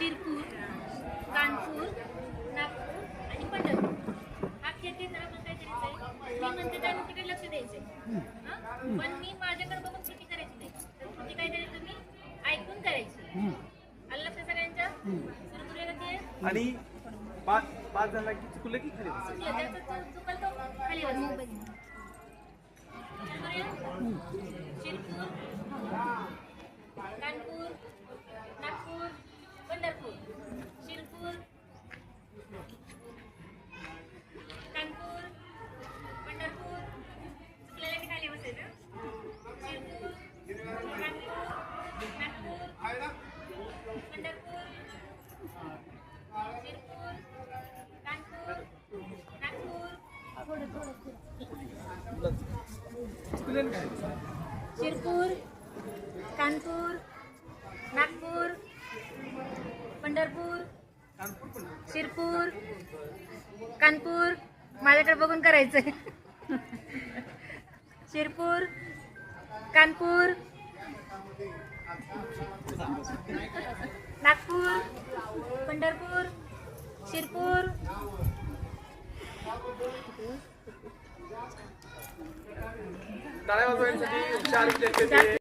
शिरपूर कानपूर नागपूर आणि पंढरपूर. हा खेळ खेळताना आपण काय करायचंय मी म्हणते त्याने तिकडे लक्ष द्यायचंय. हं? पण मी माझ्याकडे बघून कृती करायची नाही. तर कृती काय करायची तुम्ही ऐकून करायची. आलं लक्षात सगळ्यांच्या? सुरू आणि पाच पाच जणांना की चुकलं की खाली. चुकलं तो खाली? शिरपूर कानपूर नागपूर पंढरपूर शिरपूर कानपूर पंढरपूर चुकलेल्या खाली बसायचं शिरपूर कानपूर आहे ना? पंढरपूर शिरपूर कानपूर नागपूर शिरपूर कानपूर नागपूर पंढरपूर शिरपूर कानपूर. माझ्याकडे बघून करायचंय. शिरपूर कानपूर नागपूर पंढरपूर शिरपूर. टाळ्या वाजवायसाठी चार विद्यार्थी